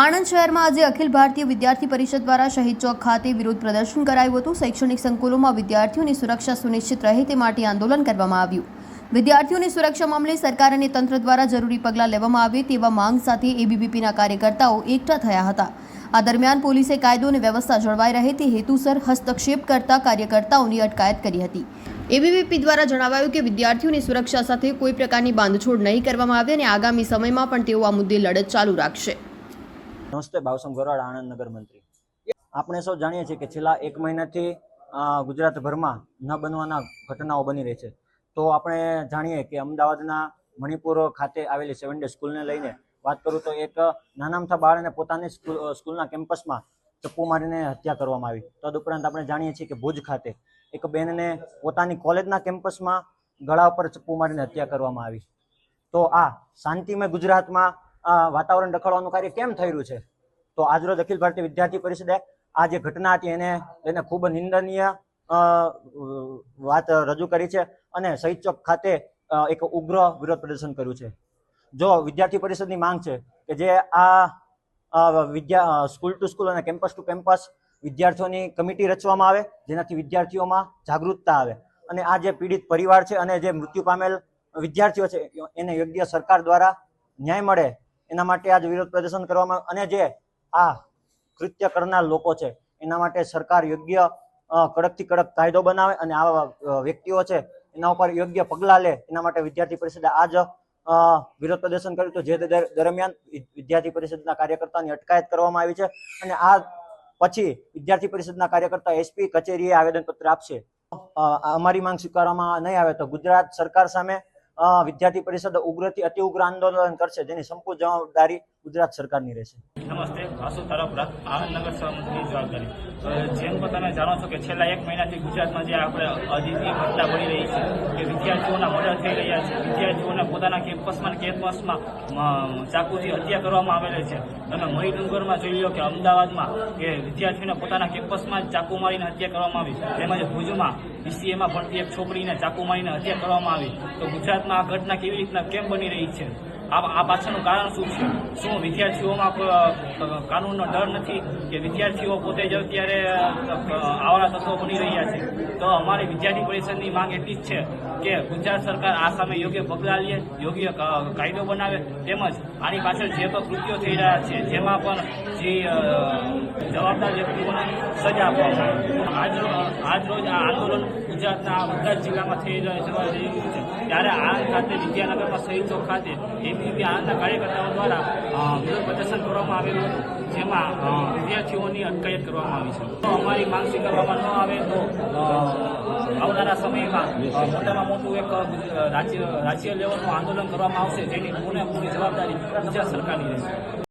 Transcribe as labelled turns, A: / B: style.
A: આણંદ શહેરમાં આજે અખિલ ભારતીય વિદ્યાર્થી પરિષદ દ્વારા શહીદ ચોક ખાતે વિરોધ પ્રદર્શન કરાયું હતું. શૈક્ષણિક સંકુલોમાં વિદ્યાર્થીઓની સુરક્ષા સુનિશ્ચિત રહે તે માટે આંદોલન કરવામાં આવ્યું. વિદ્યાર્થીઓની સુરક્ષા મામલે સરકાર અને તંત્ર દ્વારા જરૂરી પગલાં લેવામાં આવે તેવા માંગ સાથે એબીવીપીના કાર્યકર્તાઓ એકઠા થયા હતા. આ દરમિયાન પોલીસે કાયદો અને વ્યવસ્થા જળવાઈ રહે તે હેતુસર હસ્તક્ષેપ કરતા કાર્યકર્તાઓની અટકાયત કરી હતી. એબીવીપી દ્વારા જણાવાયું કે વિદ્યાર્થીઓની સુરક્ષા સાથે કોઈ પ્રકારની બાંધછોડ નહીં કરવામાં આવે અને આગામી સમયમાં પણ તેઓ આ મુદ્દે લડત ચાલુ રાખશે.
B: નમસ્તે ભાવસમ આણંદ નગર મંત્રી. આપણે સૌ જાણીએ છીએ કે છેલ્લા એક મહિનાથી ગુજરાતભરમાં ન બનવાના ઘટનાઓ બની રહી છે. તો આપણે જાણીએ કે અમદાવાદના મણિપુર ખાતે આવેલી સેવન ડે સ્કૂલને લઈને વાત કરું તો એક નાનામથા બાળને પોતાની સ્કૂલના કેમ્પસમાં ચપ્પુ મારીને હત્યા કરવામાં આવી. તદુપરાંત આપણે જાણીએ છીએ કે ભુજ ખાતે એક બેનને પોતાની કોલેજના કેમ્પસમાં ગળા ઉપર ચપ્પુ મારીને હત્યા કરવામાં આવી. તો આ શાંતિમય ગુજરાતમાં વાતાવરણ રખડવાનું કાર્ય કેમ થઈ છે? તો આજરોજ અખિલ ભારતીય વિદ્યાર્થી પરિષદે આ જે ઘટના હતી એને એને ખૂબ નિંદનીય વાત રજૂ કરી છે અને શહીદ ચોક ખાતે એક ઉગ્ર વિરોધ પ્રદર્શન કર્યું છે. જો વિદ્યાર્થી પરિષદની માંગ છે કે જે આ વિદ્યા સ્કૂલ ટુ સ્કૂલ અને કેમ્પસ ટુ કેમ્પસ વિદ્યાર્થીઓની કમિટી રચવામાં આવે, જેનાથી વિદ્યાર્થીઓમાં જાગૃતતા આવે અને આ જે પીડિત પરિવાર છે અને જે મૃત્યુ પામેલ વિદ્યાર્થીઓ છે, એને યોગ્ય સરકાર દ્વારા ન્યાય મળે એના માટે આજ વિરોધ પ્રદર્શન કરવામાં અને જે આ કૃત્ય કરનાર લોકો છે, એના માટે સરકાર યોગ્ય કડકથી કડક કાયદો બનાવે અને આવા વ્યક્તિઓ છે, એના ઉપર યોગ્ય પગલાં લે, એના માટે વિદ્યાર્થી પરિષદે આજ વિરોધ પ્રદર્શન કર્યું. હતું જે દરમિયાન વિદ્યાર્થી પરિષદના કાર્યકર્તાની અટકાયત કરવામાં આવી છે અને આ પછી વિદ્યાર્થી પરિષદના કાર્યકર્તા એસપી કચેરીએ આવેદનપત્ર આપશે. અમારી માંગ સ્વીકારવામાં નહીં આવે તો ગુજરાત સરકાર સામે વિદ્યાર્થી પરિષદ ઉગ્રથી અતિ ઉગ્ર આંદોલન કરશે. જેની સંપૂર્ણ જવાબદારી ગુજરાત સરકારની રહેશે.
C: નમસ્તે, વાસુ તરફરા આણંદ નગર સમિતિની જવાબદારી. જેમ કે તમે જાણો છો કે છેલ્લા એક મહિનાથી ગુજરાતમાં જે આપણે અદિતીય ઘટના બની રહી છે, કે વિદ્યાર્થીઓના મર્ડર થઈ રહ્યા છે, વિદ્યાર્થીઓને પોતાના કેમ્પસમાં કેમ્પસમાં ચાકુથી હત્યા કરવામાં આવેલી છે. તમે મહી ડુંગરમાં જોઈ લો કે અમદાવાદમાં કે વિદ્યાર્થીઓને પોતાના કેમ્પસમાં જ ચાકુ મારીને હત્યા કરવામાં આવી. તેમજ ભુજમાં બીસીએમાં ભણતી એક છોકરીને ચાકુ મારીને હત્યા કરવામાં આવી. તો ગુજરાતમાં આ ઘટના કેવી રીતના કેમ બની રહી છે? આ પાછળનું કારણ શું છે? શું વિદ્યાર્થીઓમાં કાનૂનનો ડર નથી કે વિદ્યાર્થીઓ પોતે જ અત્યારે અ, તત્વો બની રહ્યા છે? તો અમારી વિદ્યાર્થી પરિષદની માંગ એટલી જ છે કે ગુજરાત સરકાર આ સામે યોગ્ય પગલાં લે યોગ્ય કાયદો બનાવે તેમજ આની પાછળ જે પણ કૃત્યો થઈ રહ્યા છે જેમાં પણ જે જવાબદાર વ્યક્તિઓને સજા આપવામાં આજ આજ રોજ આ આંદોલન ગુજરાતના બધા જ જિલ્લામાં થઈ રહ્યું છે. ત્યારે આ ખાતે વિદ્યાનગરમાં શહીદ ચોક ખાતે એબીપી આણંદના કાર્યકર્તાઓ દ્વારા વિરોધ પ્રદર્શન કરવામાં આવેલું હતું, જેમાં વિદ્યાર્થીઓની અટકાયત કરવામાં આવી છે. તો અમારી માંગ સ્વીકારવામાં ન આવે તો આવનારા સમયમાં મોટામાં મોટું એક રાજ્ય રાજ્ય લેવલનું આંદોલન કરવામાં આવશે, જેની પૂર્ણપૂરી જવાબદારી ગુજરાત સરકારની રહેશે.